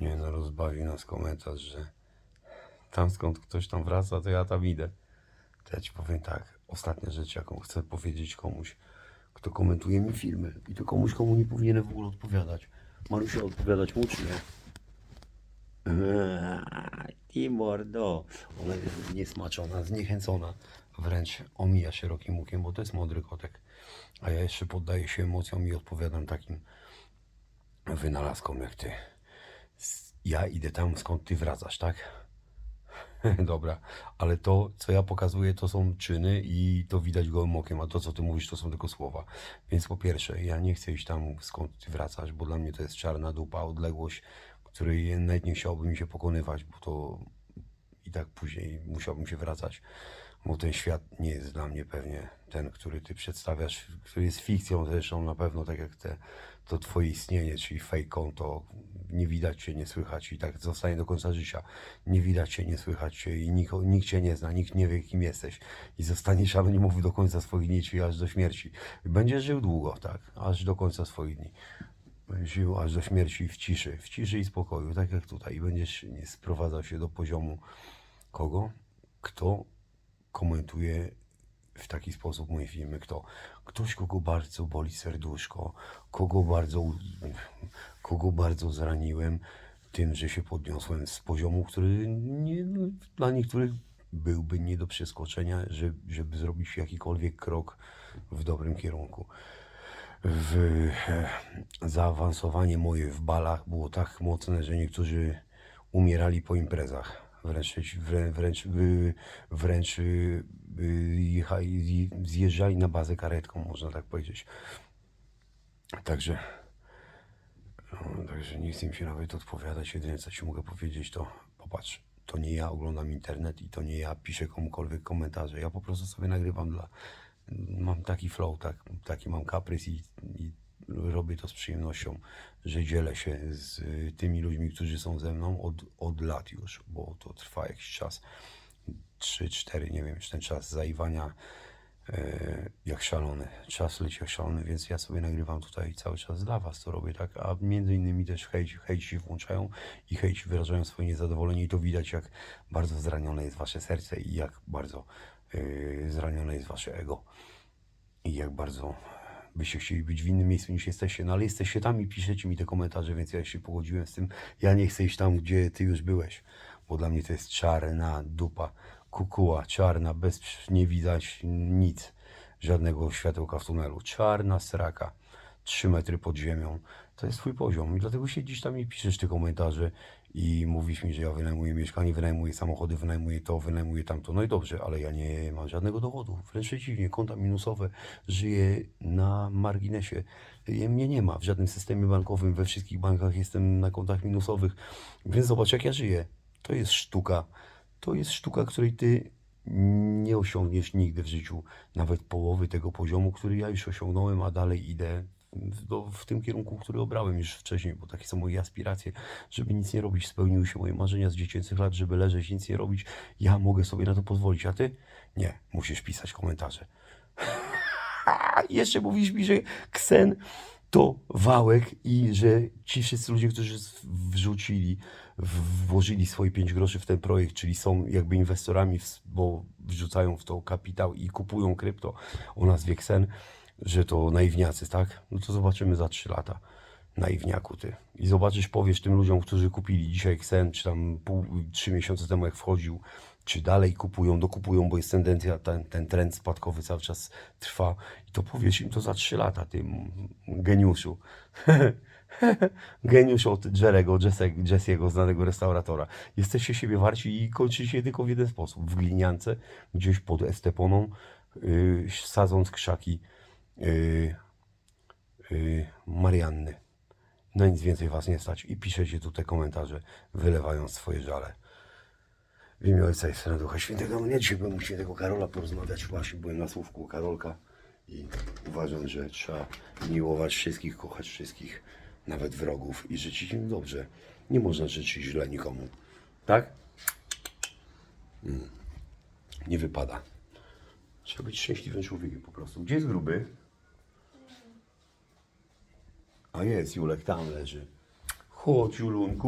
Nie no, rozbawi nas komentarz, że tam skąd ktoś tam wraca, to ja tam idę. To ja ci powiem tak, ostatnia rzecz, jaką chcę powiedzieć komuś, kto komentuje mi filmy i to komuś, komu nie powinienem w ogóle odpowiadać. Marusia, odpowiadać mu czy nie? Eee, Ty mordo. Ona jest niesmaczona, zniechęcona. Wręcz omija się rokiem łukiem, bo to jest mądry kotek. A ja jeszcze poddaję się emocjom i odpowiadam takim wynalazkom jak ty. Ja idę tam, skąd ty wracasz, tak? Dobra, ale to, co ja pokazuję, to są czyny i to widać gołym okiem, a to, co ty mówisz, to są tylko słowa. Więc po pierwsze, ja nie chcę iść tam, skąd ty wracasz, bo dla mnie to jest czarna dupa, odległość, której nawet nie chciałbym się pokonywać, bo to i tak później musiałbym się wracać, bo ten świat nie jest dla mnie pewnie ten, który ty przedstawiasz, który jest fikcją zresztą na pewno, tak jak te, to twoje istnienie, czyli fake konto, nie widać cię, nie słychać i tak zostanie do końca życia. Nie widać cię, nie słychać cię i nikt, nikt cię nie zna, nikt nie wie kim jesteś i zostaniesz anonimowy do końca swoich dni, czyli aż do śmierci. Będziesz żył długo, tak, aż do końca swoich dni żył aż do śmierci w ciszy, w ciszy i spokoju, tak jak tutaj. I będziesz sprowadzał się do poziomu kogo? Kto komentuje w taki sposób moje filmy? Kto? Ktoś, kogo bardzo boli serduszko, kogo bardzo, kogo bardzo zraniłem tym, że się podniosłem z poziomu, który nie, dla niektórych byłby nie do przeskoczenia, żeby, żeby zrobić jakikolwiek krok w dobrym kierunku w e, zaawansowanie moje w balach było tak mocne, że niektórzy umierali po imprezach. Wręcz, wrę- wręcz, wręcz y, jechali, zjeżdżali na bazę karetką, można tak powiedzieć. Także, no, także nie chcę się nawet odpowiadać. Jedyne co ci mogę powiedzieć to popatrz, to nie ja oglądam internet i to nie ja piszę komukolwiek komentarze. Ja po prostu sobie nagrywam dla. Mam taki flow, tak, taki mam kaprys i, i robię to z przyjemnością, że dzielę się z y, tymi ludźmi, którzy są ze mną od, od lat już, bo to trwa jakiś czas. 3-4, nie wiem, czy ten czas zaiwania e, jak szalony. Czas leci jak szalony, więc ja sobie nagrywam tutaj cały czas dla Was to robię, tak? A między innymi też hejci, hejci się włączają i hejci wyrażają swoje niezadowolenie i to widać, jak bardzo zranione jest Wasze serce i jak bardzo e, zranione jest Wasze ego i jak bardzo byście chcieli być w innym miejscu niż jesteście, no ale jesteście tam i piszecie mi te komentarze, więc ja się pogodziłem z tym. Ja nie chcę iść tam, gdzie ty już byłeś, bo dla mnie to jest czarna dupa, kukuła, czarna, bez, nie widać nic, żadnego światełka w tunelu, czarna sraka, trzy metry pod ziemią. To jest twój poziom i dlatego siedzisz tam i piszesz te komentarze i mówisz mi, że ja wynajmuję mieszkanie, wynajmuję samochody, wynajmuję to, wynajmuję tamto. No i dobrze, ale ja nie mam żadnego dowodu. Wręcz przeciwnie, konta minusowe, żyję na marginesie. Mnie nie ma w żadnym systemie bankowym, we wszystkich bankach jestem na kontach minusowych, więc zobacz jak ja żyję. To jest sztuka. To jest sztuka, której ty nie osiągniesz nigdy w życiu, nawet połowy tego poziomu, który ja już osiągnąłem, a dalej idę do, w tym kierunku, który obrałem już wcześniej, bo takie są moje aspiracje, żeby nic nie robić. Spełniły się moje marzenia z dziecięcych lat, żeby leżeć, nic nie robić. Ja mogę sobie na to pozwolić, a ty? Nie, musisz pisać komentarze. Jeszcze mówisz mi, że Ksen to wałek i że ci wszyscy ludzie, którzy wrzucili, włożyli swoje 5 groszy w ten projekt, czyli są jakby inwestorami, bo wrzucają w to kapitał i kupują krypto o nazwie Ksen, że to naiwniacy, tak? No to zobaczymy za 3 lata. Naiwniaku ty. I zobaczysz, powiesz tym ludziom, którzy kupili dzisiaj Ksen, czy tam pół, trzy miesiące temu jak wchodził, czy dalej kupują, dokupują, bo jest tendencja, ten, ten trend spadkowy cały czas trwa. I to powiesz im to za 3 lata, tym geniuszu. Geniusz od Jerego, Jesse'ego, znanego restauratora. Jesteście siebie warci i kończycie tylko w jeden sposób. W gliniance, gdzieś pod Esteponą, yy, sadząc krzaki yy, yy, Marianny. Na nic więcej was nie stać i piszecie tu te komentarze, wylewając swoje żale. W imię Ojca i Syna Ducha Świętego. No nie dzisiaj byłem u świętego Karola porozmawiać. Właśnie byłem na słówku Karolka i uważam, że trzeba miłować wszystkich, kochać wszystkich, nawet wrogów i życzyć im dobrze. Nie można życzyć źle nikomu. Tak? Mm. Nie wypada. Trzeba być szczęśliwym człowiekiem po prostu. Gdzie jest gruby? A jest, Julek tam leży. Chodź, Julunku.